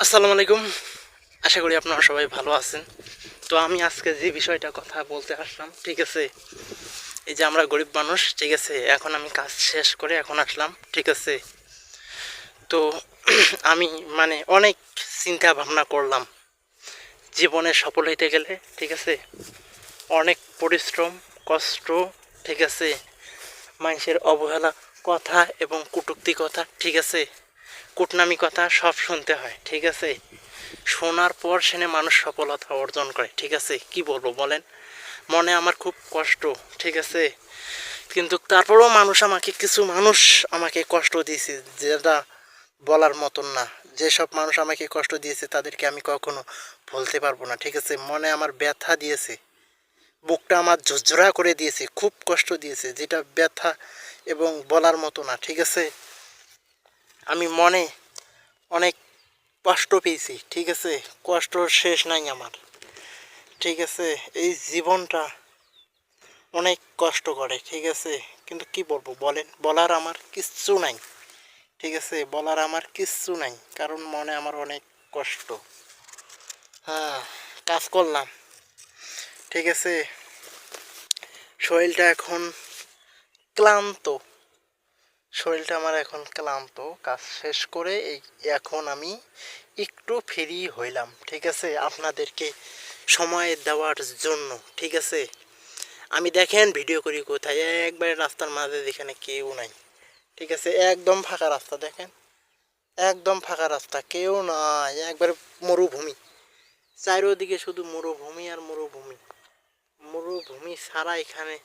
আসসালামু আলাইকুম। আশা করি আপনারা সবাই ভালো আছেন। তো আমি আজকে যে বিষয়টা কথা বলতে আসলাম, ঠিক আছে? এই যে আমরা গরিব মানুষ, ঠিক আছে? এখন আমি কাজ শেষ করে এখন আসলাম, ঠিক আছে? তো আমি মানে অনেক চিন্তা ভাবনা করলাম। জীবনে সফল হইতে গেলে, ঠিক আছে? অনেক পরিশ্রম, কষ্ট, ঠিক আছে? মানুষের অবহেলা, কথা এবং কটূক্তি কথা, ঠিক আছে? কুটনামি কথা সব শুনতে হয়, ঠিক আছে? শোনার পর সেনে মানুষ সফলতা অর্জন করে, ঠিক আছে? কি বলব বলেন? মনে আমার খুব কষ্ট, ঠিক আছে? কিন্তু তারপরেও মানুষ আমাকে, কিছু মানুষ আমাকে কষ্ট দিয়েছে, যেটা বলার মতন না। যেসব মানুষ আমাকে কষ্ট দিয়েছে, তাদেরকে আমি কখনো ভুলতে পারব না, ঠিক আছে? মনে আমার ব্যথা দিয়েছে। বুকটা আমার ঝরঝরা করে দিয়েছে, খুব কষ্ট দিয়েছে, যেটা ব্যথা এবং বলার মতো না, ঠিক আছে? আমি মনে অনেক কষ্ট পেয়েছি, ঠিক আছে? কষ্ট শেষ নাই আমার, ঠিক আছে? এই জীবনটা অনেক কষ্ট করে, ঠিক আছে? কিন্তু কি বলব বলেন, বলার আমার কিচ্ছু নাই, ঠিক আছে? বলার আমার কিচ্ছু নাই, কারণ মনে আমার অনেক কষ্ট। হ্যাঁ কাজ করলাম, ঠিক আছে? শরীরটা এখন ক্লান্ত শরীরটা আমার এখন ক্লান্ত, কাজ শেষ করে এই এখন আমি একটু ফ্রি হইলাম, ঠিক আছে? আপনাদেরকে সময় দেওয়ার জন্য, ঠিক আছে? আমি দেখেন ভিডিও করি কোথায়, একবারে রাস্তার মাঝে যেখানে কেউ নাই, ঠিক আছে? একদম ফাঁকা রাস্তা, দেখেন? একদম ফাঁকা রাস্তা, কেউ নাই, একবারে মরুভূমি। চারিদিকে শুধু মরুভূমি আর মরুভূমি। মরুভূমি ছাড়া এখানে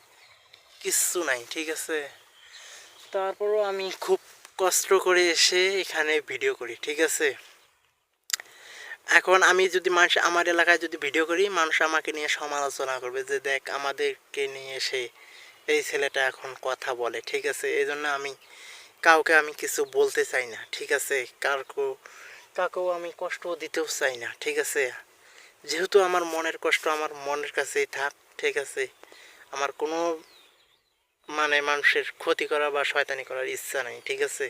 কিচ্ছু নাই, ঠিক আছে? তারপরও আমি খুব কষ্ট করে এসে এখানে ভিডিও করি, ঠিক আছে? এখন আমি যদি মানুষ, আমার এলাকায় যদি ভিডিও করি, মানুষ আমাকে নিয়ে সমালোচনা করবে যে, দেখ, আমাদেরকে নিয়ে এসে এই ছেলেটা এখন কথা বলে ঠিক আছে? এই জন্য আমি, কাউকে আমি কিছু বলতে চাই না, ঠিক আছে? কারকো কাকেও আমি কষ্ট দিতেও চাই না, ঠিক আছে? যেহেতু আমার মনের কষ্ট, আমার মনের কাছেই থাক, ঠিক আছে? আমার কোনো মানে মানুষের ক্ষতি করা বা শয়তানি করার ইচ্ছা নাই, ঠিক আছে?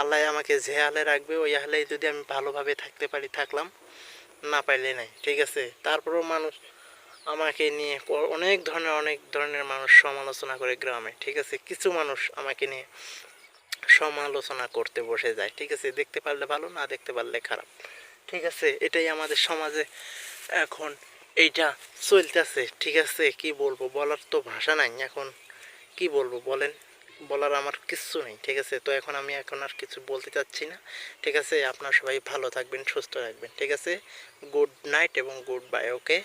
আল্লাহ আমাকে যে হালে রাখবে, ওই হালে যদি আমি ভালোভাবে থাকতে পারি, থাকলাম, না পাইলে নাই, ঠিক আছে? তারপরেও মানুষ আমাকে নিয়ে অনেক ধরনের অনেক ধরনের মানুষ সমালোচনা করে গ্রামে, ঠিক আছে? কিছু মানুষ আমাকে নিয়ে সমালোচনা করতে বসে যায়, ঠিক আছে? দেখতে পারলে ভালো, না দেখতে পারলে খারাপ, ঠিক আছে? এটাই আমাদের সমাজে এখন এইটা চলতেছে, ঠিক আছে? কি বলব? বলার তো ভাষা নাই এখন। কি বলব বলেন? বলার আমার কিচ্ছু নেই, ঠিক আছে? তো এখন আমি এখন আর কিছু বলতে চাচ্ছি না, ঠিক আছে? আপনার সবাই ভালো থাকবেন, সুস্থ থাকবেন, ঠিক আছে? গুড নাইট এবং গুড বাই, ওকে?